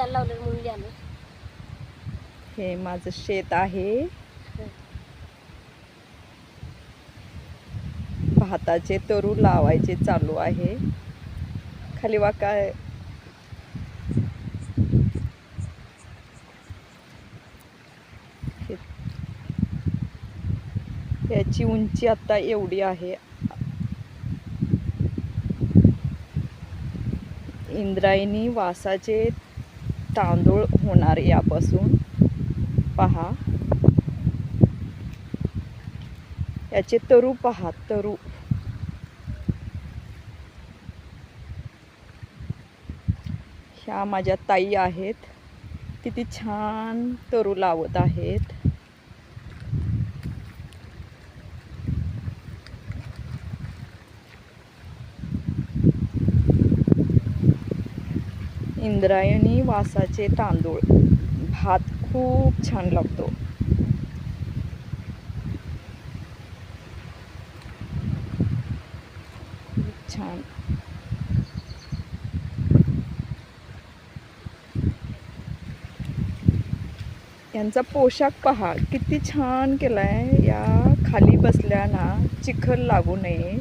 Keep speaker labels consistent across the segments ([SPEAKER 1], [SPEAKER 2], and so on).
[SPEAKER 1] लिहायला लावलं म्हणून
[SPEAKER 2] हे माझं शेत आहे. भाताचे तरू लावायचे चालू आहे. खाली वाका काय? याची उंची आता एवढी आहे. इंद्रायणी वासाचे तांदूळ होणार यापासून. पहा. याचे तरू पहा तरू. ह्या माझ्या ताई आहेत. किती छान तरू लावत आहेत. इंद्रायणी वासाचे तांदूळ. भात खूप छान लागतो. छान. यांचा पोशाख पहा किती छान केलाय. या खाली बसल्या ना चिखल लागू नये.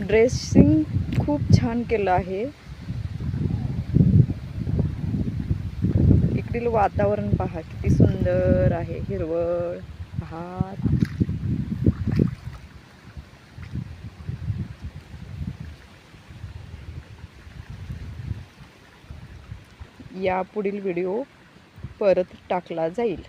[SPEAKER 2] ड्रेसिंग खूप छान केलं आहे. इकडील वातावरण पहा किती सुंदर आहे हिरवळ. भात या पुढील व्हिडिओ परत टाकला जाईल.